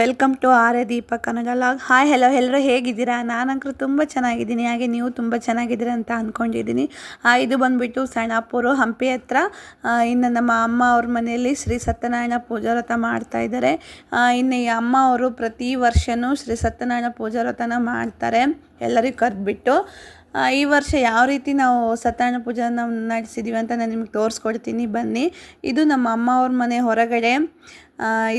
Welcome to Arya Deepa Kannada vlog hi hello ಎಲ್ಲರೂ ಹೇಗಿದ್ದೀರಾ? ನಾನಂಕರು ತುಂಬ ಚೆನ್ನಾಗಿದ್ದೀನಿ. ಹಾಗೆ ನೀವು ತುಂಬ ಚೆನ್ನಾಗಿದ್ದೀರಾ ಅಂತ ಅಂದ್ಕೊಂಡಿದ್ದೀನಿ ಇದು ಬಂದುಬಿಟ್ಟು ಸಣ್ಣಪುರು ಹಂಪಿ ಹತ್ರ. ಇನ್ನು ನಮ್ಮ ಅಮ್ಮ ಅವ್ರ ಮನೆಯಲ್ಲಿ ಶ್ರೀ ಸತ್ಯನಾರಾಯಣ ಪೂಜಾ ವ್ರತ ಮಾಡ್ತಾ ಇದ್ದಾರೆ. ಇನ್ನು ಈ ಅಮ್ಮ ಅವರು ಪ್ರತಿ ವರ್ಷವೂ ಶ್ರೀ ಸತ್ಯನಾರಾಯಣ ಪೂಜಾ ವ್ರತನ ಮಾಡ್ತಾರೆ. ಎಲ್ಲರಿಗೂ ಕರೆದ್ಬಿಟ್ಟು. ಈ ವರ್ಷ ಯಾವ ರೀತಿ ನಾವು ಸತ್ಯನಾರಾಯಣ ಪೂಜಾನ ನಡೆಸಿದ್ದೀವಿ ಅಂತ ನಾನು ನಿಮಗೆ ತೋರಿಸ್ಕೊಡ್ತೀನಿ. ಬನ್ನಿ. ಇದು ನಮ್ಮ ಅಮ್ಮ ಅವ್ರ ಮನೆ ಹೊರಗಡೆ.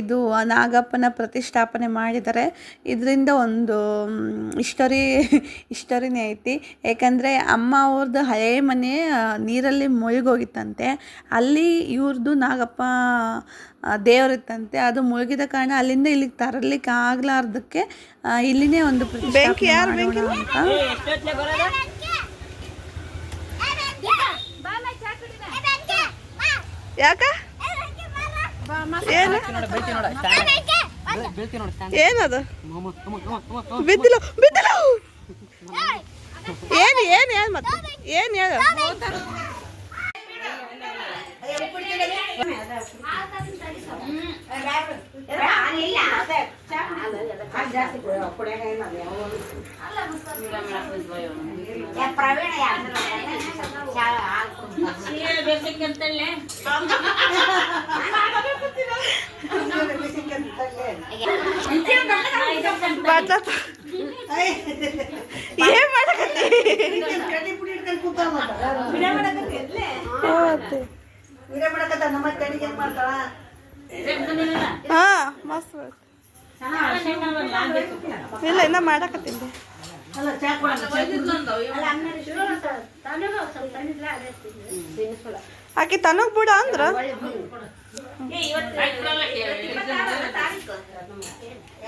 ಇದು ನಾಗಪ್ಪನ ಪ್ರತಿಷ್ಠಾಪನೆ ಮಾಡಿದ್ದಾರೆ ಇದರಿಂದ ಒಂದು ಹಿಸ್ಟರಿ ಹಿಸ್ಟರಿನೇ ಐತಿ. ಯಾಕಂದರೆ ಅಮ್ಮ ಅವ್ರದ್ದು ಹಳೆ ಮನೆ ನೀರಲ್ಲಿ ಮುಳುಗೋಗಿತ್ತಂತೆ. ಅಲ್ಲಿ ಇವ್ರದ್ದು ನಾಗಪ್ಪ ದೇವರಿತ್ತಂತೆ. ಅದು ಮುಳುಗಿದ ಕಾರಣ ಅಲ್ಲಿಂದ ಇಲ್ಲಿಗೆ ತರಲಿಕ್ಕೆ ಆಗ್ಲಾರ್ದಕ್ಕೆ ಇಲ್ಲಿನೇ ಒಂದು ಯಾಕ? ಏನು? ಏನದು? ಬಿದ್ದಿಲ್ಲ ಬಿದ್ದಿಲ್ಲ! ಏನು ಏನು ಏನು ಮತ್ತೆ? ಏನು ಹೇಳು ಬಾಟ್ಲಾತ ಏನ್ ಮಾಡಕತ್ತಿ. ಹಾ ಮಸ್ತ್. ಇಲ್ಲ ಇನ್ನ ಮಾಡಕತ್ತೀನಿ ಆಕಿ ತನಗ್ ಬಿಡ ಅಂದ್ರ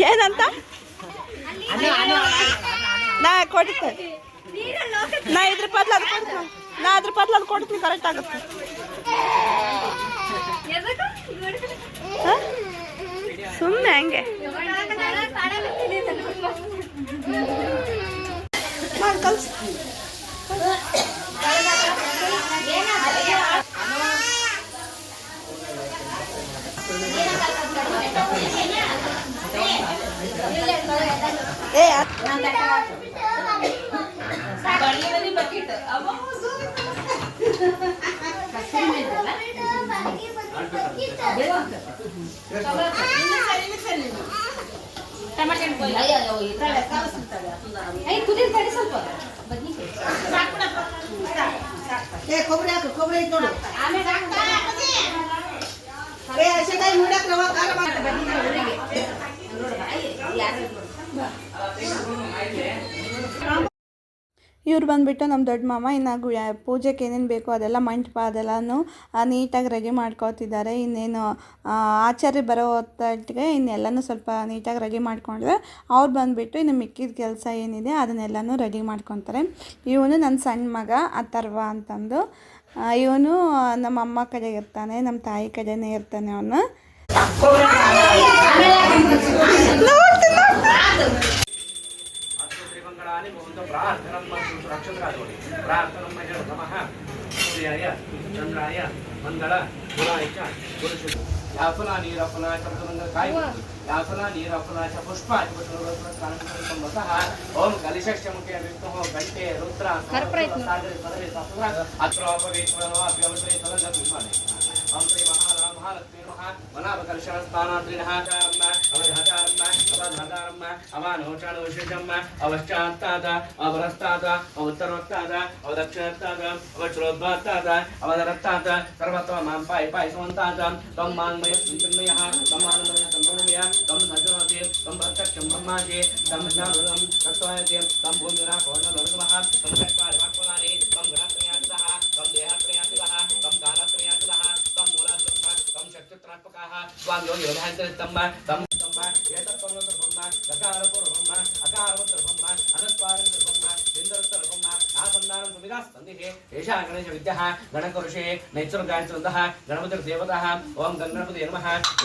ಏನಂತ ನಾ ಕೊಡ್ತೇನೆ ನಾ ಇದ್ರ ಬದ್ಲು ಅದು ಕೊಡ್ತೀನಿ ನಾ ಅದ್ರ ಬದ್ಲು ಅದು ಕೊಡ್ತೀನಿ ಕರೆಕ್ಟ್ ಆಗುತ್ತೆ ಸುಮ್ಮನೆ ಹಂಗೆ ಮಾಡಿ ಕಲ್ಸ್ ಏ ಕೊಬ್ಬರಿ ಹಾಕು ಕೊಬ್ಬರಿ ಐತ್ ನೋಡು ಏ ಹಸಿಕಾಯಿ ನೋಡಕ್ ರವ ಖಾರ. ಇವ್ರು ಬಂದುಬಿಟ್ಟು ನಮ್ಮ ದೊಡ್ಡ ಮಾಮ ಇನ್ನು ಗು ಪೂಜೆಗೆ ಏನೇನು ಬೇಕೋ ಅದೆಲ್ಲ ಮಂಟಪ ಅದೆಲ್ಲನೂ ನೀಟಾಗಿ ರೆಡಿ ಮಾಡ್ಕೋತಿದ್ದಾರೆ. ಇನ್ನೇನು ಆಚಾರ್ಯ ಬರೋ ಹೊತ್ತಿಗೆ ಇನ್ನೆಲ್ಲನೂ ಸ್ವಲ್ಪ ನೀಟಾಗಿ ರೆಡಿ ಮಾಡ್ಕೊಂಡ್ರೆ ಅವ್ರು ಬಂದುಬಿಟ್ಟು ಇನ್ನು ಮಿಕ್ಕಿದ ಕೆಲಸ ಏನಿದೆ ಅದನ್ನೆಲ್ಲನೂ ರೆಡಿ ಮಾಡ್ಕೊತಾರೆ. ಇವನು ನನ್ನ ಸಣ್ಣ ಮಗ ಅಥರ್ವ ಅಂತಂದು. ಇವನು ನಮ್ಮ ಅಮ್ಮ ಕಡೆ ಇರ್ತಾನೆ ನಮ್ಮ ತಾಯಿ ಕಡೆನೇ ಇರ್ತಾನೆ ಅವನು. सर्वाणि भवन्तु प्रार्थनं मास्तु रक्षकादोनि प्रार्थनं मय नमः। सूर्याय चन्द्राय मङ्गल गुणाय च गुरुषु याफला नीरफला शब्दमङ्गल काय याफला नीरफला च पुष्पादिपसर्वस्वस्कारणसंवसः ॐ कलिशक्षमुखे विष्णुः घण्टे रुद्रा सागरे पदवे सप्तरा अत्रोपवेत्वनोऽप्यवसरे तदङ्गपिष्माणे ॐ श्रीमहारामः लक्ष्मीमः मनापकर्षणस्थानाद्रिणः च अवधाचार ಮಹಾರಾಮ ಮಹಾಲಕ್ಷ್ಮೀ ಮಹಾ ಮನಾಭ ಕಲಶ ಸ್ಥಾನಾದ್ರಿನಃ ಚಾರಮ್ಮ ಅವಧಾಚಾರಮ್ಮ ಅಪಧಾತಾರಮ್ಮ ಅವಾನೋಚಾನೋಷಿಷಮ್ಮ ಅವಶ್ಚಾತ್ತಾದ ಅವರಸ್ತಾದ ಅವತ್ತರೋತ್ತಾದ ಅವದಕ್ಷಿಣತ್ತಾದ ಅವಶ್ರೋದ್ಭಾತ್ತಾದ ಅವದರತ್ತಾದ ಸರ್ವತ್ವ ಮಾಂ ಪಾಯಿ ಪಾಯಿಸುವಂತಾದ ತ್ವಂ ಮಾನ್ಮಯ ಚಿನ್ಮಯ ತಮ್ಮಾನಂದಮಯ ಸಂಭ್ರಮಯ ತ್ವಂ ಸಜನೋತಿ ತ್ವಂ ಪ್ರತ್ಯಕ್ಷಂ ಬ್ರಹ್ಮಾಜಿ ತ್ವಂ ಜ್ಞಾನದಂ ತತ್ವಾಯತಿ ತ್ವಂ ಭೂಮಿರಾ ಪೌರ್ಣಲೋರ್ಗಮಃ ತ್ವಂ ಚಕ್ವಾರಿ ವಾಕ್ಪಲಾನಿ ತ್ವಂ ಗಣತ್ರಯಾತಿದಃ ತ್ವಂ ದೇಹತ್ರಯಾತಿದಃ ತ್ವಂ ಕಾಲತ್ರಯಾತಿದಃ ತ್ವಂ ಮೂಲಾದ್ರಹ್ಮ ತ್ವಂ ಶಕ್ತಿತ್ರಾತ್ಮಕಃ ತ್ವಾಂ ಯೋಗಿ ಯೋಧಾಂತರಿತ್ತಮ್ಮ ತ್ವಂ సందేహే ఏషా గణేశ విద్య గణకరుషే నైత్యుర్గాయత్రంద గణపతిర్దేవత ఓం గంగణపతి నమ.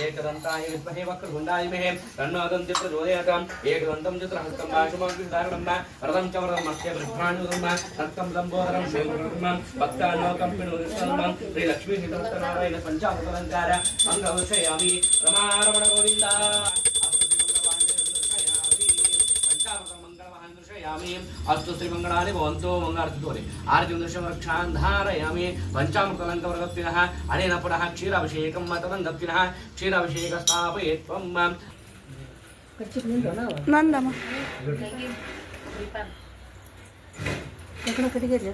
ఏకదంతాయ విద్మహే వక్రగుండాయిమహే తన్నోదంతి ప్రచోదయత. ఏకదంతం చిత్రహస్తం వాషుమాంకుదారుణం రథం చ వరదం అస్య బ్రహ్మాణుదం రక్తం లంబోదరం శేఖరం భక్తాలోకం శ్రీ లక్ష్మీ శ్రీ నారాయణ అంగ విషయామి రమారమణ గోవిందా. ధారయామి అస్తు శ్రీమంగళాన్ని భవంతో మంగళార్థితోని ఆరతిదృశ్యం వృక్షాన్ ధారయామి పంచామృతలంక వృగప్తిన అనేన పునః క్షీరాభిషేకం మతలం గప్తిన క్షీరాభిషేక స్థాపయత్వం నందమ్మ ఎక్కడ కడిగేది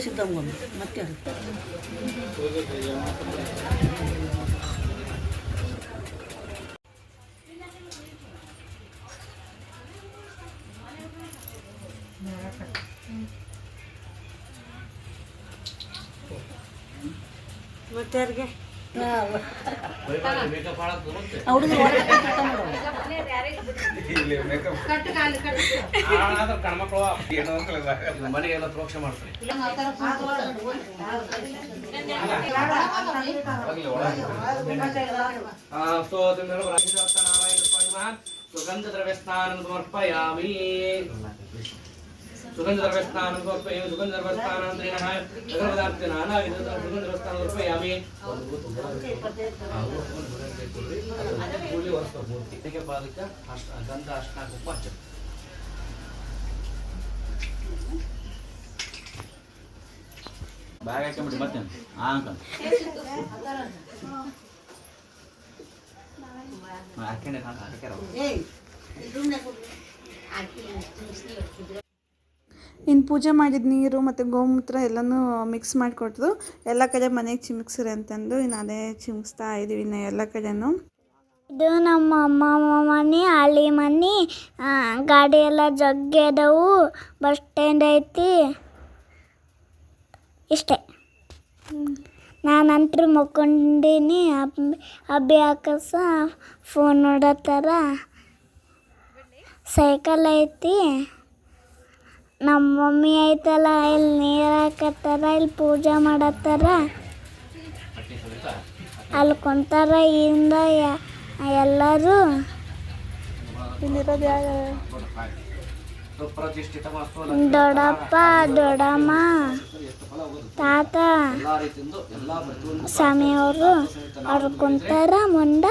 ಸಿದ್ಧಂಗೊಂದು ಮತ್ತೆ ಅದು. ಮತ್ತೆ. ಯಾರಿಗೆ ಹುಡುಗ ಮನೆಗೆಲ್ಲ ಪ್ರೋಕ್ಷ ಮಾಡ್ತಾರೆ. ಸುಗಂಧ ದ್ರವ್ಯ ಸ್ನಾನ ಸಮರ್ಪಯಾಮಿ ಸುಗಂಧ ದ್ರವ್ಯ ಸ್ನಾನ ಸಮರ್ಪಯಾಮಿ ಸುಗಂಧ ದ್ರವ್ಯ ಸ್ನಾನಾಂತರೇಣ ನಗರಪದಾರ್ಥ ನಾನಾವಿಧ ಸುಗಂಧ ದ್ರವ್ಯ ಸ್ನಾನ ಸಮರ್ಪಯಾಮಿ ಕೂಲಿ ವರ್ಷ ಮೂರ್ತಿ ಇದಕ್ಕೆ ಪಾದಕ ಅಷ್ಟ ಗಂಧ ಅಷ್ಟ ಕುಪ್ಪ ಹಚ್ಚ ಬ್ಯಾಗ್ ಹಾಕೊಂಬಿಡಿ ಮತ್ತೆ ಆ ಅಂಕಲ್ ಹಾಕೊಂಡೆ ಹಾಕ್ಯಾರ ಏಯ್ ಇದನ್ನೇ ಕೊಡು. ಇನ್ನು ಪೂಜೆ ಮಾಡಿದ ನೀರು ಮತ್ತು ಗೋಮೂತ್ರ ಎಲ್ಲನೂ ಮಿಕ್ಸ್ ಮಾಡಿಕೊಟ್ರು ಎಲ್ಲ ಕಡೆ ಮನೆಗೆ ಚಿಮ್ಕ್ಸ್ರಿ ಅಂತಂದು ಇನ್ನು ಅದೇ ಚಿಮಿಕ್ಸ್ತಾ ಇದ್ದೀವಿ ಇನ್ನು ಎಲ್ಲ ಕಡೆನೂ. ಇದು ನಮ್ಮ ಅಮ್ಮ ಮನೆ, ಹಳ್ಳಿ ಮನೆ ಗಾಡಿ ಎಲ್ಲ ಜಗ್ಗಿ ಅದಾವು, ಬಸ್ ಸ್ಟ್ಯಾಂಡ್ ಐತಿ. ಇಷ್ಟೇ. ನಾನಂತೂ ಮಕ್ಕೊಂಡೀನಿ ಅಬ್ಬಿ ಹಾಕಸ ಫೋನ್ ನೋಡೋ ಥರ ಸೈಕಲ್ ಐತಿ. ನಮ್ಮ ಮಮ್ಮಿ ಐತಲ್ಲ ಇಲ್ಲಿ ನೀರು ಹಾಕತ್ತಾರ ಇಲ್ಲಿ ಪೂಜೆ ಮಾಡತ್ತಾರ? ಅಲ್ಲಿ ಕುಂತಾರ ಇಂದ ಎಲ್ಲರೂ. ದೊಡ್ಡಪ್ಪ ದೊಡ್ಡಮ್ಮ ತಾತ ಸ್ವಾಮಿಯವರು. ಅವ್ರು ಕುಂತಾರ ಮುಂದ.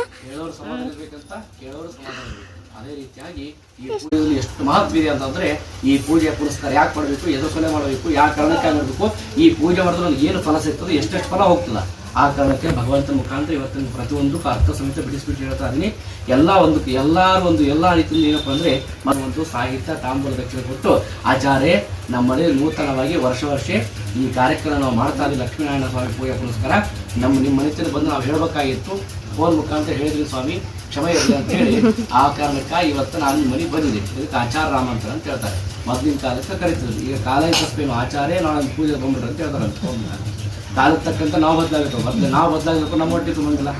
ಅದೇ ರೀತಿಯಾಗಿ ಈ ಪೂಜೆಯಲ್ಲಿ ಎಷ್ಟು ಮಹತ್ವ ಇದೆ ಅಂತಂದ್ರೆ ಈ ಪೂಜೆ ಪುರಸ್ಕಾರ ಯಾಕೆ ಮಾಡಬೇಕು ಎದು ಫಲ ಮಾಡಬೇಕು, ಯಾವ ಕಾರಣಕ್ಕೆ ಮಾಡಬೇಕು, ಈ ಪೂಜೆ ಮಾಡಿದ್ರೆ ಏನು ಫಲ ಸಿಗ್ತದೆ, ಎಷ್ಟೆಷ್ಟು ಫಲ ಹೋಗ್ತದ. ಆ ಕಾರಣಕ್ಕೆ ಭಗವಂತನ ಮುಖಾಂತರ ಇವತ್ತಿನ ಪ್ರತಿಯೊಂದು ಅರ್ಥ ಸಮೇತ ಬಿಡಿಸ್ಬಿಟ್ಟು ಹೇಳ್ತಾ ಇದ್ದೀನಿ. ಎಲ್ಲ ಒಂದು, ಎಲ್ಲಾರು ಒಂದು, ಎಲ್ಲ ರೀತಿಯಲ್ಲಿ ಏನಪ್ಪಾ ಅಂದ್ರೆ ಒಂದು ಸಾಹಿತ್ಯ, ತಾಂಬೂಲ ದಕ್ಷಿಣ ಕೊಟ್ಟು ಆಚಾರ್ಯ ನಮ್ಮಲ್ಲಿ ನೂತನವಾಗಿ ವರ್ಷ ವರ್ಷ ಈ ಕಾರ್ಯಕ್ರಮ ನಾವು ಮಾಡ್ತಾ ಇದ್ದೀವಿ. ಲಕ್ಷ್ಮೀನಾರಾಯಣ ಸ್ವಾಮಿ ಪೂಜೆ ಪುರಸ್ಕಾರ. ನಮ್ಮ ನಿಮ್ಮ ಮನೆತನ ಬಂದು ನಾವು ಹೇಳಬೇಕಾಗಿತ್ತು. ಫೋನ್ ಮುಖಾಂತರ ಹೇಳಿದ್ರಿ ಸ್ವಾಮಿ. ಕ್ಷಮೆ ಇರಲಿ ಅಂತ ಹೇಳಿ ಆ ಕಾರಣಕ್ಕಾಗಿ ಇವತ್ತು ನಾನು ಮನೆ ಬಂದಿದೆ ಇದಕ್ಕೆ ಆಚಾರ ರಾಮಾಂತರ ಅಂತ ಹೇಳ್ತಾರೆ. ಮೊದಲಿನ ಕಾಲಕ್ಕೆ ಕರೀತಿದ್ರು. ಈಗ ಕಾಲ ಆಚಾರ್ಯ ನಾಳೆ ಪೂಜೆ ಬಂದ್ಬಿಟ್ರೆ ಅಂತ ಹೇಳ್ತಾರೆ. ಕಾಲಕ್ಕೆ ತಕ್ಕಂತ ನಾವು ಬದಲಾಗಬೇಕು. ಮೊದಲು ನಾವು ಬದಲಾಗಬೇಕು, ನಮ್ಮ ಒಟ್ಟಿಗೆ ಬಂದಿಲ್ಲ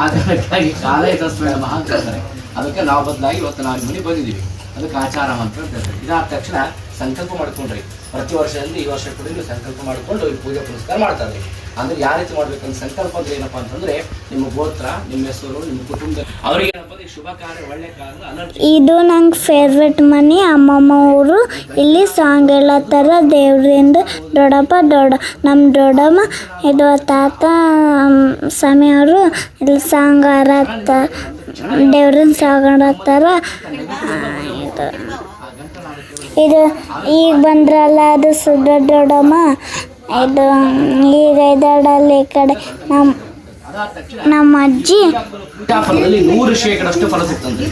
ಆ ಕಾರಣಕ್ಕಾಗಿ ಕಾಲ ತಸ್ಮೇಣ ಮಹಾ ಹೇಳ್ತಾರೆ. ಅದಕ್ಕೆ ನಾವು ಬದಲಾಗಿ ಇವತ್ತು ನಾನು ಮನೆ ಬಂದಿದ್ದೀವಿ. ಅದಕ್ಕೆ ಆಚಾರ ಅಂತ ಹೇಳ್ತಾರೆ. ಇದಾದ ತಕ್ಷಣ ಸಂಕಲ್ಪ ಮಾಡ್ಕೊಂಡ್ರಿ. ಪ್ರತಿ ವರ್ಷದಲ್ಲಿ ಈ ವರ್ಷ ಕೂಡ ಸಂಕಲ್ಪ ಮಾಡಿಕೊಂಡು ಈ ಪೂಜೆ ಪುನಸ್ಕಾರ ಮಾಡ್ತಾರೆ. ಅಂದ್ರೆ ಯಾವ ರೀತಿ ಮಾಡ್ಬೇಕಂದ್ರೆ ಸಂಕಲ್ಪ ಅಂದ್ರೆ ಏನಪ್ಪಾ ಅಂತಂದ್ರೆ ನಿಮ್ಮ ಗೋತ್ರ, ನಿಮ್ಮ ಹೆಸರು, ನಿಮ್ಮ ಕುಟುಂಬ, ಅವ್ರಿಗೆ ಶುಭ ಕಾರ್ಯ, ಒಳ್ಳೆ ಕಾರ್ಯ ಇದು ನಂಗೆ ಫೇವ್ರೆಟ್ ಮನೆ. ಅಮ್ಮಮ್ಮ ಊರು. ಇಲ್ಲಿ ಸಾಂಗ್ ಹೇಳತ್ತಾರ ದೇವ್ರಿಂದ ದೊಡ್ಡಪ್ಪ, ದೊಡ್ಡ ನಮ್ಮ ದೊಡ್ಡಮ್ಮ, ಇದು ತಾತ ಸ್ವಾಮಿಯವರು ಇಲ್ಲಿ ಸಾಂಗ್ ಹಾರತ್ತ ದೇವ್ರನ್ನ ಸಾಂಗ್ ಇದು ಇದು ಈಗ ಬಂದ್ರಲ್ಲ ಅದು ದೊಡ್ಡಮ್ಮ. ಇದು ಈಗ ಇದಾಡಲ್ಲ ಈ ಕಡೆ ನಮ್ಮ ನಮ್ಮ ಅಜ್ಜಿ ಪೂಜಾ ಫಲದಲ್ಲಿ ನೂರು ಶೇಕಡಷ್ಟು ಫಲ ಸಿಗ್ತಂತೆ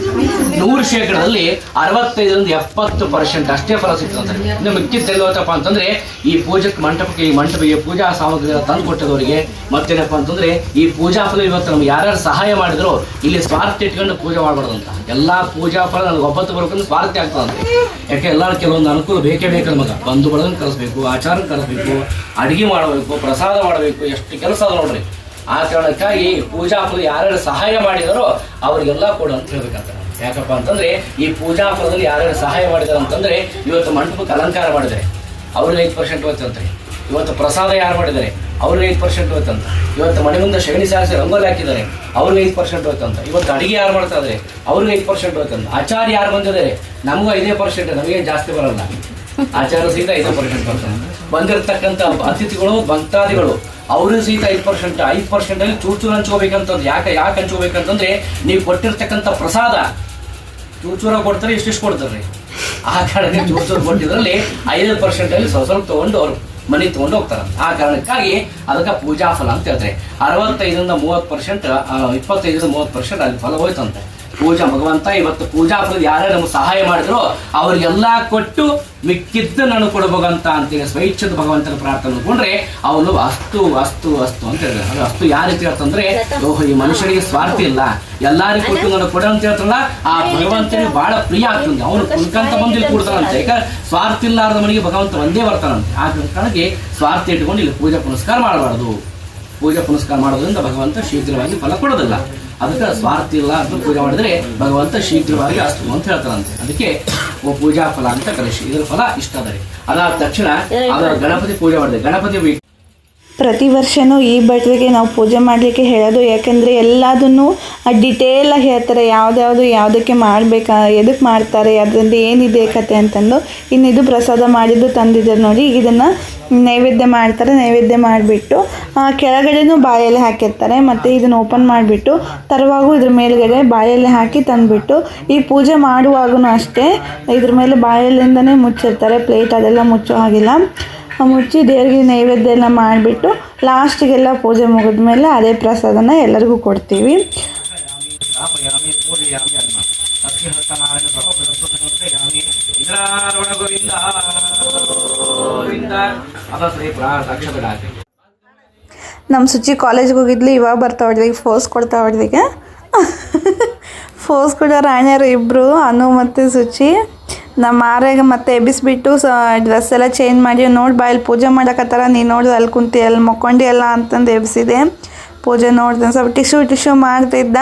ನೂರು ಶೇಕಡದಲ್ಲಿ ಅರವತ್ತೈದರಿಂದ ಎಪ್ಪತ್ತು ಪರ್ಸೆಂಟ್ ಅಷ್ಟೇ ಫಲ ಸಿಗ್ತಂತೆ ಇನ್ನು ಮಿಕ್ಕಿದ್ದೆಲ್ಲ ಹೋಯ್ತಪ್ಪ ಅಂತಂದ್ರೆ ಈ ಪೂಜಕ್ಕೆ ಮಂಟಪಕ್ಕೆ ಈ ಮಂಟಪಕ್ಕೆ ಪೂಜಾ ಸಾಮಗ್ರಿ ತಂದು ಕೊಟ್ಟದವರಿಗೆ ಮತ್ತೇನಪ್ಪ ಅಂತಂದ್ರೆ ಈ ಪೂಜಾ ಫಲ ಇವತ್ತು ನಮ್ಗೆ ಯಾರ್ಯಾರು ಸಹಾಯ ಮಾಡಿದ್ರು ಇಲ್ಲಿ ಸ್ವಾರ್ಥ ಇಟ್ಕೊಂಡು ಪೂಜೆ ಮಾಡಬಾರ್ದಂತ. ಎಲ್ಲಾ ಪೂಜಾ ಫಲ ನನಗೆ ಒಬ್ಬತ್ತು ಬರ್ಬೇಕಂದ್ರೆ ಸ್ವಾರ್ಥ ಆಗ್ತದಂತೆ. ಯಾಕೆ ಎಲ್ಲರೂ ಕೆಲವೊಂದು ಅನುಕೂಲ ಬೇಕೇ ಬೇಕು ನಮಗೆ ಬಂಧು ಕಲಿಸ್ಬೇಕು ಕಳಿಸ್ಬೇಕು ಆಚಾರ ಕಲಿಸ್ಬೇಕು ಅಡಿಗೆ ಮಾಡಬೇಕು ಪ್ರಸಾದ ಮಾಡಬೇಕು ಎಷ್ಟು ಕೆಲಸ ಅದ ನೋಡ್ರಿ. ಆ ಕಾರಣಕ್ಕಾಗಿ ಪೂಜಾ ಫಲ ಯಾರ್ಯಾರು ಸಹಾಯ ಮಾಡಿದಾರೋ ಅವ್ರಿಗೆಲ್ಲ ಕೊಡು ಅಂತ ಹೇಳ್ಬೇಕಂತ. ಯಾಕಪ್ಪ ಅಂತಂದ್ರೆ, ಈ ಪೂಜಾ ಫಲದಲ್ಲಿ ಯಾರ್ಯಾರು ಸಹಾಯ ಮಾಡಿದಾರ ಅಂತಂದ್ರೆ, ಇವತ್ತು ಮಂಟಪಕ್ಕೆ ಅಲಂಕಾರ ಮಾಡಿದ್ರೆ ಅವ್ರಿಗೆ ಐದು ಪರ್ಸೆಂಟ್ ಹೋಯ್ತಂತ್ರಿ ಇವತ್ತು ಪ್ರಸಾದ ಯಾರು ಮಾಡಿದರೆ ಅವ್ರಿಗೆ ಐದು ಪರ್ಸೆಂಟ್ ಹೋಯ್ತಂತ ಇವತ್ತು ಮನೆ ಮುಂದೆ ಶೈಣಿ ಸಾರಿಸಿ ರಂಗೋಲಿ ಹಾಕಿದ್ದಾರೆ. ಅವ್ರಿಗೆ ಐದು ಪರ್ಸೆಂಟ್ ಹೋಯ್ತಂತ ಇವತ್ತು ಅಡಿಗೆ ಯಾರು ಮಾಡ್ತಾ ಇದ್ದಾರೆ ಅವ್ರಿಗೆ ಐದು ಪರ್ಸೆಂಟ್ ಹೋಯ್ತಂತ ಆಚಾರ ಯಾರು ಬಂದಿದ್ದಾರೆ? ನಮಗೂ ಐದೇ ಪರ್ಸೆಂಟ್ ನಮಗೆ ಜಾಸ್ತಿ ಬರಲ್ಲ. ಆಚಾರ ಸಹಿತ ಐದು ಪರ್ಸೆಂಟ್ ಬರ್ತದೆ ಬಂದಿರತಕ್ಕಂಥ ಅತಿಥಿಗಳು, ಭಕ್ತಾದಿಗಳು ಅವರು ಸಹಿತ ಐದು ಪರ್ಸೆಂಟ್ ಐದು ಪರ್ಸೆಂಟ್ ಅಲ್ಲಿ ಚೂರು ಚೂರು ಹಂಚ್ಕೋಬೇಕಂತಂದ್ರೆ ಯಾಕೆ ಯಾಕೆ ಹಂಚ್ಕೋಬೇಕಂತಂದ್ರೆ ನೀವು ಕೊಟ್ಟಿರ್ತಕ್ಕಂಥ ಪ್ರಸಾದ ಚೂರು ಚೂರ ಕೊಡ್ತಾರೆ ಇಷ್ಟಿಷ್ಟು ಕೊಡ್ತಾರೆ? ಆ ಕಾರಣಕ್ಕೆ ಚೂರು ಚೂರು ಕೊಟ್ಟಿದ್ರಲ್ಲಿ ಐದು ಪರ್ಸೆಂಟ್ ಅಲ್ಲಿ ಸ್ವಲ್ಪ ಸ್ವಲ್ಪ ತಗೊಂಡು ಅವರು ಮನೆ ತಗೊಂಡು ಹೋಗ್ತಾರೆ. ಆ ಕಾರಣಕ್ಕಾಗಿ ಅದಕ್ಕೆ ಪೂಜಾ ಫಲ ಅಂತ ಹೇಳ್ತಾರೆ. ಅರವತ್ತೈದರಿಂದ ಮೂವತ್ತು ಪರ್ಸೆಂಟ್ ಇಪ್ಪತ್ತೈದರಿಂದ ಮೂವತ್ತು ಪರ್ಸೆಂಟ್ ಅಲ್ಲಿ ಫಲ ಹೋಯ್ತಂತೆ. ಪೂಜಾ ಭಗವಂತ, ಇವತ್ತು ಪೂಜಾ ಫಲದ ಯಾರ್ಯಾರು ನಮ್ಗೆ ಸಹಾಯ ಮಾಡಿದ್ರು ಅವ್ರಿಗೆಲ್ಲ ಕೊಟ್ಟು ಮಿಕ್ಕಿದ್ದು ನಾನು ಅಂತ ಅಂತೇಳಿ ಸ್ವೈಚ್ಛದ ಭಗವಂತನ ಪ್ರಾರ್ಥನೆ ಅನ್ಕೊಂಡ್ರೆ ಅವನು ಅಸ್ತು ಅಸ್ತು ಅಸ್ತು ಅಂತ ಹೇಳಿದ್ರು ಅಷ್ಟು ಯಾವ ರೀತಿ ಹೇಳ್ತಂದ್ರೆ, ಓಹೋ, ಈ ಮನುಷ್ಯನಿಗೆ ಸ್ವಾರ್ಥ ಇಲ್ಲ. ಎಲ್ಲಾರಿಗೂ ಕೊಟ್ಟು ನಾನು ಕೊಡ ಅಂತ ಹೇಳ್ತಾರಲ್ಲ, ಆ ಭಗವಂತನಿಗೆ ಬಹಳ ಪ್ರಿಯ ಆಗ್ತದೆ ಅವನು ಕುಲ್ಕಂತ ಬಂದು ಇಲ್ಲಿ ಕೊಡ್ತಾನಂತೆ. ಯಾಕಂದ್ರೆ ಸ್ವಾರ್ಥ ಇಲ್ಲಾರದ ಮನೆಗೆ ಭಗವಂತ ಒಂದೇ ಬರ್ತಾನಂತೆ. ಆ ಕಾರಣಕ್ಕೆ ಸ್ವಾರ್ಥ ಇಟ್ಕೊಂಡು ಇಲ್ಲಿ ಪೂಜಾ ಪುನಸ್ಕಾರ ಮಾಡಬಾರದು. ಪೂಜಾ ಪುನಸ್ಕಾರ ಮಾಡೋದ್ರಿಂದ ಭಗವಂತ ಶೀಘ್ರವಾಗಿ ಫಲ ಕೊಡೋದಿಲ್ಲ. ಅದಕ್ಕೆ ಸ್ವಾರ್ಥ ಇಲ್ಲ ಅಂತ ಪೂಜೆ ಮಾಡಿದ್ರೆ ಭಗವಂತ ಶೀಘ್ರವಾಗಿ ಅಸ್ತು ಅಂತ ಹೇಳ್ತಾರಂತೆ. ಅದಕ್ಕೆ ಓ ಪೂಜಾ ಫಲ ಅಂತ ಕಲಿಸಿ ಇದರ ಫಲ ಇಷ್ಟ ಅದ ರೀ ಅದಾದ ತಕ್ಷಣ ಅದರ ಗಣಪತಿ ಪೂಜೆ ಮಾಡಿದೆ. ಗಣಪತಿ ಪ್ರತಿ ವರ್ಷವೂ ಈ ಭಟ್ರಿಗೆ ನಾವು ಪೂಜೆ ಮಾಡಲಿಕ್ಕೆ ಹೇಳೋದು, ಯಾಕೆಂದರೆ ಎಲ್ಲದನ್ನು ಡಿಟೇಲಾಗಿ ಹೇಳ್ತಾರೆ, ಯಾವುದ್ಯಾವುದು ಯಾವುದಕ್ಕೆ ಮಾಡಬೇಕಾ ಎದಕ್ಕೆ ಮಾಡ್ತಾರೆ ಅದರಿಂದ ಏನಿದೆ ಕತೆ ಅಂತಂದು ಇನ್ನಿದು ಪ್ರಸಾದ ಮಾಡಿದ್ದು ತಂದಿದ್ದಾರೆ ನೋಡಿ ಈಗ ಇದನ್ನು ನೈವೇದ್ಯ ಮಾಡ್ತಾರೆ, ನೈವೇದ್ಯ ಮಾಡಿಬಿಟ್ಟು ಕೆಳಗಡೆನೂ ಬಾಯಲ್ಲಿ ಹಾಕಿರ್ತಾರೆ, ಮತ್ತು ಇದನ್ನು ಓಪನ್ ಮಾಡಿಬಿಟ್ಟು, ತರುವಾಗೂ ಇದ್ರ ಮೇಲ್ಗಡೆ ಬಾಯಲ್ಲಿ ಹಾಕಿ ತಂದುಬಿಟ್ಟು, ಈ ಪೂಜೆ ಮಾಡುವಾಗೂ ಅಷ್ಟೇ, ಇದ್ರ ಮೇಲೆ ಬಾಯಲ್ಲಿಂದನೇ ಮುಚ್ಚಿರ್ತಾರೆ ಪ್ಲೇಟ್ ಅದೆಲ್ಲ ಮುಚ್ಚೋ ಹಾಗಿಲ್ಲ. ಮುಚ್ಚಿ ದೇವರಿಗೆ ನೈವೇದ್ಯ ಎಲ್ಲ ಮಾಡಿಬಿಟ್ಟು ಲಾಸ್ಟಿಗೆಲ್ಲ ಪೂಜೆ ಮುಗಿದ್ಮೇಲೆ ಅದೇ ಪ್ರಸಾದನ ಎಲ್ಲರಿಗೂ ಕೊಡ್ತೀವಿ. ನಮ್ಮ ಸುಚಿ ಕಾಲೇಜ್ಗೆ ಹೋಗಿದ್ಲು, ಇವಾಗ ಬರ್ತಾ ಹೊಡ್ದಿಗೆ ಫೋರ್ಸ್ ಕೊಡ್ತಾ ಹೊಡ್ದಿಗೆ ಫೋರ್ಸ್ ಕೊಡೋ ರಾಣ್ಯರು ಇಬ್ಬರು ಅನು ಮತ್ತು ಸುಚಿ ನಮ್ಮ ಆರೆಗೆ ಮತ್ತೆ ಎಬ್ಬಿಸ್ಬಿಟ್ಟು ಸ ಡ್ರೆಸ್ ಎಲ್ಲ ಚೇಂಜ್ ಮಾಡಿ ನೋಡಿ ಬಾ ಇಲ್ಲಿ ಪೂಜೆ ಮಾಡಕತ್ತಾರ ನೀನು ನೋಡಿ ಅಲ್ಲಿ ಕುಂತಿ ಅಲ್ಲಿ ಮಕ್ಕೊಂಡಿ ಎಲ್ಲ ಅಂತಂದು ಎಬ್ಸಿದೆ ಪೂಜೆ ನೋಡ್ದೆ ಸ್ವಲ್ಪ ಟಿಶ್ಯೂ ಟಿಶ್ಯೂ ಮಾಡ್ತಿದ್ದ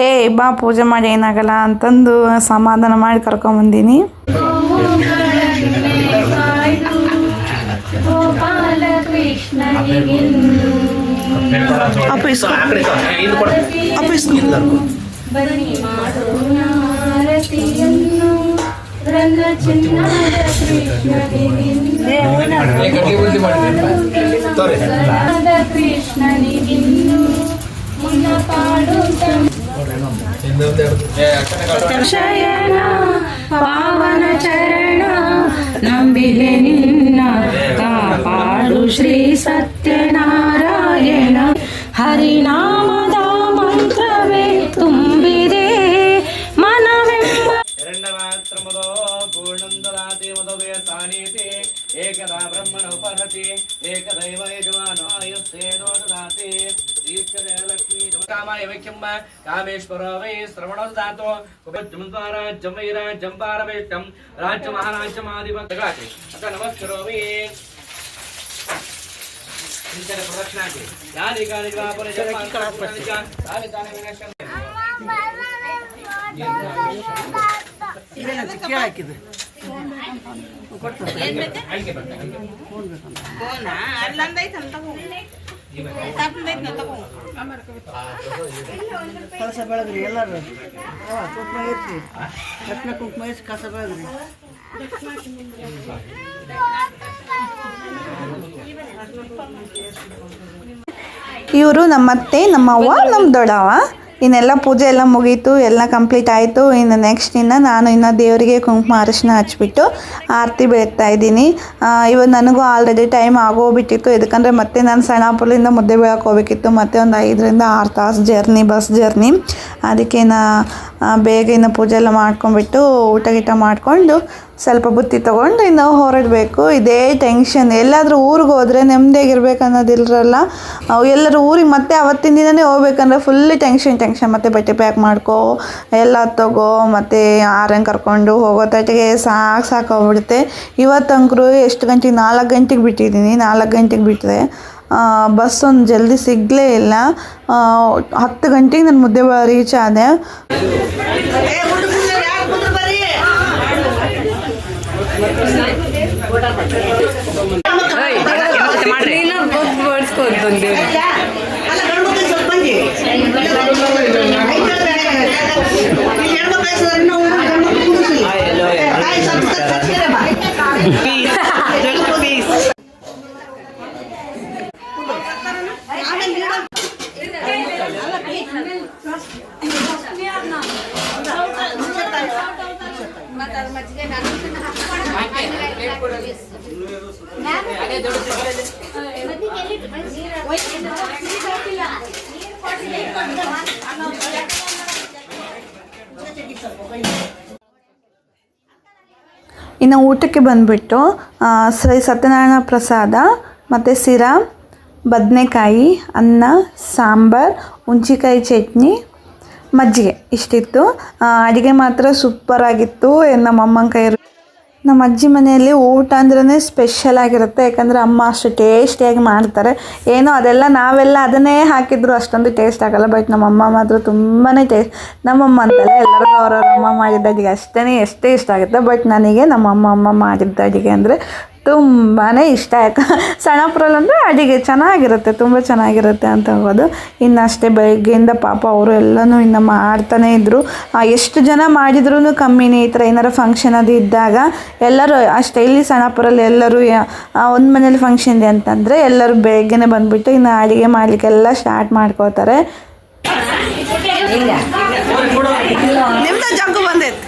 ಏ ಬಾ ಪೂಜೆ ಮಾಡಿ ಏನಾಗಲ್ಲ ಅಂತಂದು ಸಮಾಧಾನ ಮಾಡಿ ಕರ್ಕೊಂಬಂದೀನಿ ಅಪ್ಪ ಶಯನ ಪಾವನ ಚರಣ ನಂಬಿಲೆ ನಿನ್ನ ಕಾಪಾಡು ಶ್ರೀ ಸತ್ಯನಾರಾಯಣ ಕಾಮೇಶ್ವರ ವೈ ಶ್ರವಣ ದಾತೋ ರಾಜ್ಯಂ ವೈ ರಾಜ್ಯಂ ಪಾರವೇಷ್ಟಂ ರಾಜ್ಯ ಮಹಾರಾಜ್ಯಮಾಧಿಪತಿ ಅಥ ನಮಸ್ಕರೋ ಕಸ ಕುಂಕುಮ ಕಟ್ನ ಕುಂಕುಮ ಇವರು ನಮ್ಮತ್ತೆ ನಮ್ಮವ್ವ ನಮ್ಮ ದೊಡ್ಡವ. ಇನ್ನೆಲ್ಲ ಪೂಜೆ ಎಲ್ಲ ಮುಗೀತು, ಎಲ್ಲ ಕಂಪ್ಲೀಟ್ ಆಯಿತು. ಇನ್ನು ನೆಕ್ಸ್ಟ್ ಇನ್ನು ನಾನು ಇನ್ನು ದೇವರಿಗೆ ಕುಂಕುಮ ಅರಿಶಿನ ಹಚ್ಬಿಟ್ಟು ಆರತಿ ಬೆಳಗ್ತಾ ಇದ್ದೀನಿ. ಇವತ್ತು ನನಗೂ ಆಲ್ರೆಡಿ ಟೈಮ್ ಆಗೋಗ್ಬಿಟ್ಟಿತ್ತು. ಯಾಕಂದರೆ ಮತ್ತೆ ನಾನು ಸಣ್ಣಪುರದಿಂದ ಮುದ್ದೆ ಬೆಳಕ್ಕೆ ಹೋಗ್ಬೇಕಿತ್ತು. ಮತ್ತೆ ಒಂದು ಐದರಿಂದ ಆರು ತಾಸು ಜರ್ನಿ ಬಸ್ ಜರ್ನಿ ಅದಕ್ಕೆ ನಾ ಬೇಗ ಇನ್ನು ಪೂಜೆ ಎಲ್ಲ ಮಾಡ್ಕೊಂಡ್ಬಿಟ್ಟು ಊಟ ಗೀಟ ಮಾಡಿಕೊಂಡು ಸ್ವಲ್ಪ ಬುತ್ತಿ ತೊಗೊಂಡು ಇನ್ನು ಹೊರಡಬೇಕು. ಇದೇ ಟೆನ್ಷನ್ ಎಲ್ಲಾದರೂ ಊರಿಗೆ ಹೋದರೆ ನೆಮ್ಮದಿಯಾಗಿರ್ಬೇಕು ಅನ್ನೋದಿಲ್ಲರಲ್ಲ ಎಲ್ಲರೂ ಊರಿಗೆ ಮತ್ತೆ ಅವತ್ತಿನ ದಿನನೇ ಹೋಗ್ಬೇಕಂದ್ರೆ ಫುಲ್ ಟೆನ್ಷನ್ ಟೆನ್ಷನ್ ಮತ್ತೆ ಬಟ್ಟೆ ಪ್ಯಾಕ್ ಮಾಡ್ಕೋ, ಎಲ್ಲ ತಗೋ, ಮತ್ತು ಆರಂಗೆ ಕರ್ಕೊಂಡು ಹೋಗೋ ತಟ್ಟಿಗೆ ಸಾಕು ಸಾಕಾಗ್ಬಿಡುತ್ತೆ ಇವತ್ತಂಕರು ಎಷ್ಟು ಗಂಟೆಗೆ, ನಾಲ್ಕು ಗಂಟೆಗೆ ಬಿಟ್ಟಿದ್ದೀನಿ. ನಾಲ್ಕು ಗಂಟೆಗೆ ಬಿಟ್ಟರೆ ಬಸ್ ಒಂದು ಜಲ್ದಿ ಸಿಗಲೇ ಇಲ್ಲ. ಹತ್ತು ಗಂಟೆಗೆ ನಾನು ಮುದ್ದೆ ರೀಚ್ ಆದೆ. beast. the beast. ಇನ್ನು ಊಟಕ್ಕೆ ಬಂದುಬಿಟ್ಟು ಶ್ರೀ ಸತ್ಯನಾರಾಯಣ ಪ್ರಸಾದ, ಮತ್ತು ಸಿರಾ ಬದನೆಕಾಯಿ, ಅನ್ನ, ಸಾಂಬಾರ್ ಹುಂಚಿಕಾಯಿ ಚಟ್ನಿ, ಮಜ್ಜಿಗೆ ಇಷ್ಟಿತ್ತು. ಅಡುಗೆ ಮಾತ್ರ ಸೂಪರಾಗಿತ್ತು ನಮ್ಮ ಅಮ್ಮನ ಕೈ ನಮ್ಮ ಅಜ್ಜಿ ಮನೆಯಲ್ಲಿ ಊಟ ಅಂದ್ರೇ ಸ್ಪೆಷಲ್ ಆಗಿರುತ್ತೆ. ಯಾಕಂದರೆ ಅಮ್ಮ ಅಷ್ಟು ಟೇಸ್ಟಿಯಾಗಿ ಮಾಡ್ತಾರೆ. ಏನೋ ಅದೆಲ್ಲ ನಾವೆಲ್ಲ ಅದನ್ನೇ ಹಾಕಿದ್ರು ಅಷ್ಟೊಂದು ಟೇಸ್ಟ್ ಆಗಲ್ಲ. ಬಟ್ ನಮ್ಮ ಅಮ್ಮ ಮಾತ್ರ ತುಂಬಾ ಟೇಸ್ಟ್ ನಮ್ಮಮ್ಮ ಅಂತಲ್ಲ ಎಲ್ಲರೂ ಅವ್ರವ್ರ ಅಮ್ಮ ಮಾಡಿದ ಅಡುಗೆ ಅಷ್ಟೇ ಎಷ್ಟೇ ಇಷ್ಟ ಆಗುತ್ತೆ. ಬಟ್ ನನಗೆ ನಮ್ಮ ಅಮ್ಮ ಅಮ್ಮ ಮಾಡಿದ್ದ ಅಡುಗೆ ಅಂದರೆ ತುಂಬಾ ಇಷ್ಟ ಯಾಕೆ ಸಣ್ಣಪುರಲ್ಲಂದರೆ ಅಡುಗೆ ಚೆನ್ನಾಗಿರುತ್ತೆ ತುಂಬ ಚೆನ್ನಾಗಿರುತ್ತೆ ಅಂತ ಹೋಗೋದು ಇನ್ನು ಅಷ್ಟೇ ಬೆಳಗ್ಗೆಯಿಂದ ಪಾಪ ಅವರು ಎಲ್ಲನೂ ಇನ್ನು ಮಾಡ್ತಾನೇ ಇದ್ದರು ಎಷ್ಟು ಜನ ಮಾಡಿದ್ರೂ ಕಮ್ಮಿನೇ ಈ ಥರ ಏನಾರು ಫಂಕ್ಷನ್ ಅದು ಇದ್ದಾಗ ಎಲ್ಲರೂ ಅಷ್ಟೇ ಇಲ್ಲಿ ಸಣ್ಣಪುರಲ್ಲಿ ಎಲ್ಲರೂ ಒಂದು ಮನೇಲಿ ಫಂಕ್ಷನ್ ಇದೆ ಅಂತಂದರೆ ಎಲ್ಲರೂ ಬೆಳಗ್ಗೆನೆ ಬಂದುಬಿಟ್ಟು ಇನ್ನು ಅಡುಗೆ ಮಾಡಲಿಕ್ಕೆಲ್ಲ ಸ್ಟಾರ್ಟ್ ಮಾಡ್ಕೋತಾರೆ ನಿಮ್ದು ಜಗ್ಗು ಬಂದೈತೆ.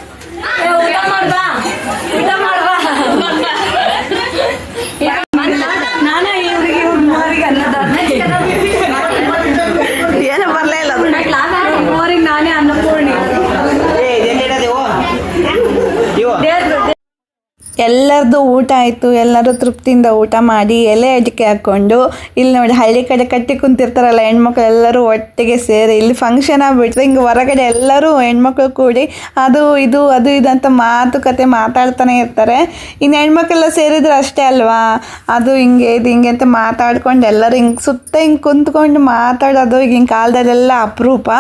el ಎಲ್ಲರದ್ದು ಊಟ ಆಯಿತು, ಎಲ್ಲರೂ ತೃಪ್ತಿಯಿಂದ ಊಟ ಮಾಡಿ ಎಲೆ ಅಡಿಕೆ ಹಾಕ್ಕೊಂಡು, ಇಲ್ಲಿ ನೋಡಿ ಹಳ್ಳಿ ಕಡೆ ಕಟ್ಟಿ ಕುಂತಿರ್ತಾರಲ್ಲ ಹೆಣ್ಮಕ್ಳು ಎಲ್ಲರೂ ಒಟ್ಟಿಗೆ ಸೇರಿ, ಇಲ್ಲಿ ಫಂಕ್ಷನ್ ಆಗ್ಬಿಟ್ರೆ ಹಿಂಗೆ ಹೊರಗಡೆ ಎಲ್ಲರೂ ಹೆಣ್ಮಕ್ಳು ಕೂಡಿ ಅದು ಇದು ಅದು ಇದು ಅಂತ ಮಾತುಕತೆ ಮಾತಾಡ್ತಾನೆ ಇರ್ತಾರೆ. ಇನ್ನು ಹೆಣ್ಮಕ್ಳೆಲ್ಲ ಸೇರಿದ್ರೆ ಅಷ್ಟೇ ಅಲ್ವಾ? ಅದು ಹಿಂಗೆ, ಇದು ಹಿಂಗೆ ಅಂತ ಮಾತಾಡ್ಕೊಂಡು ಎಲ್ಲರೂ ಹಿಂಗೆ ಸುತ್ತ ಹಿಂಗೆ ಕುಂತ್ಕೊಂಡು ಮಾತಾಡೋದು ಈಗಿನ ಕಾಲದಲ್ಲೆಲ್ಲ ಅಪರೂಪ.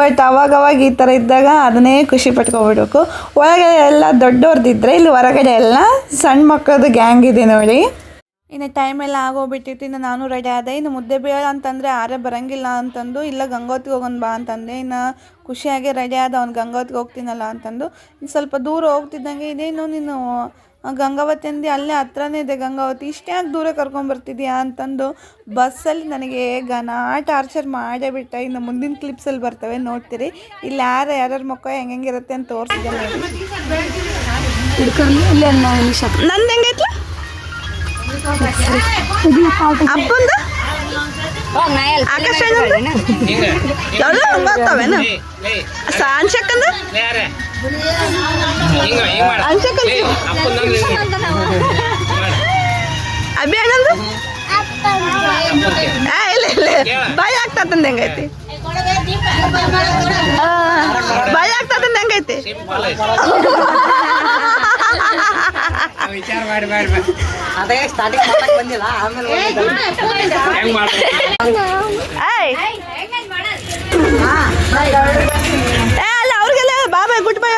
ಬಟ್ ಅವಾಗ ಅವಾಗ ಈ ಥರ ಇದ್ದಾಗ ಅದನ್ನೇ ಖುಷಿ ಪಟ್ಕೊಬಿಡ್ಬೇಕು. ಒಳಗಡೆ ಎಲ್ಲ ದೊಡ್ಡವ್ರದ್ದಿದ್ರೆ ಇಲ್ಲಿ ಹೊರಗಡೆ ಎಲ್ಲ ಸಣ್ಣ ಮಕ್ಕಳದ್ದು ಗ್ಯಾಂಗ್ ಇದೆ ನೋಡಿ. ಇನ್ನು ಟೈಮ್ ಎಲ್ಲ ಆಗೋಗ್ಬಿಟ್ಟಿತ್ತು, ಇನ್ನು ನಾನು ರೆಡಿ ಆದೆ. ಇನ್ನು ಮುದ್ದೆ ಬೇಡ ಅಂತಂದರೆ ಆರೇ ಬರಂಗಿಲ್ಲ ಅಂತಂದು, ಇಲ್ಲ ಗಂಗೋತ್ಗೆ ಹೋಗೋಣ ಬಾ ಅಂತಂದೆ. ಇನ್ನು ಖುಷಿಯಾಗಿ ರೆಡಿ ಆದ ಅವ್ನು ಗಂಗೋತ್ಗೆ ಹೋಗ್ತೀನಲ್ಲ ಅಂತಂದು. ಇನ್ನು ಸ್ವಲ್ಪ ದೂರ ಹೋಗ್ತಿದ್ದಂಗೆ ಇದೇನು ನೀನು ಗಂಗಾವತಿ ಅಂದು ಅಲ್ಲೇ ಹತ್ರನೇ ಇದೆ ಗಂಗಾವತಿ. ಇಷ್ಟೇ ಯಾಕೆ ದೂರ ಕರ್ಕೊಂಬರ್ತಿದ್ಯಾ ಅಂತಂದು ಬಸ್ಸಲ್ಲಿ ನನಗೆ ಘನ ಟಾರ್ಚರ್ ಮಾಡೇ ಬಿಟ್ಟ. ಇನ್ನು ಮುಂದಿನ ಕ್ಲಿಪ್ಸಲ್ಲಿ ಬರ್ತವೆ, ನೋಡ್ತೀರಿ. ಇಲ್ಲಿ ಯಾರು ಯಾರ್ಯಾರ ಮಕ್ಕ ಹೆಂಗೆ ಹೆಂಗಿರುತ್ತೆ ಅಂತ ತೋರಿಸಿದೆ ನಂದು ಹೆಂಗೈತ್ಲ ಅಪ್ಪಂದು? ಆಕಾಶ ಎಲ್ಲ ಹಂಗಾಗ್ತಾವೇನು ಅನ್ಸಕ್ಕಂದ ಅನ್ಸಕ್ಕಂದ ಅಭಿ ಅಣ್ಣಂದು? ಆ, ಇಲ್ಲ ಇಲ್ಲ. ಭಯ ಆಗ್ತದಂದ ಹೆಂಗೈತಿ ಭಯ ಆಗ್ತದಂದ ಹೆಂಗೈತಿ ವಿಚಾರ ಮಾಡಿ ಮಾಡಿ ಅದೇ ಸ್ಟಾರ್ಟಿಂಗ್ ಮಾಡಕ್ ಬಂದಿಲ್ಲ ಆಮೇಲೆ ಅಲ್ಲ ಅವ್ರಿಗೆಲ್ಲ ಬಾಬಾ ಗುಡ್ ಬೈ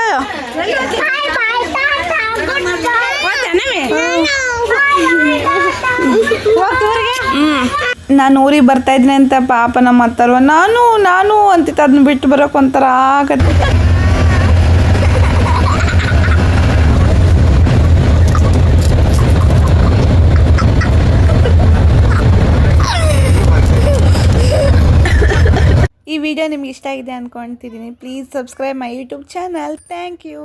ನಾನು ಊರಿಗೆ ಬರ್ತಾ ಇದ್ದೀನಿ ಅಂತ ಪಾಪ ನಮ್ಮ ಅತ್ತರ್ವ ನಾನು ನಾನು ಅಂತಿತ್ತು ಅದನ್ನ ಬಿಟ್ಟು ಬರೋಕೆ ಒಂಥರ ಆಗತ್ತೆ. ಈ ವಿಡಿಯೋ ನಿಮ್ಗೆ ಇಷ್ಟ ಆಗಿದೆ ಅಂದ್ಕೊಳ್ತಿದ್ದೀನಿ please subscribe my YouTube channel thank you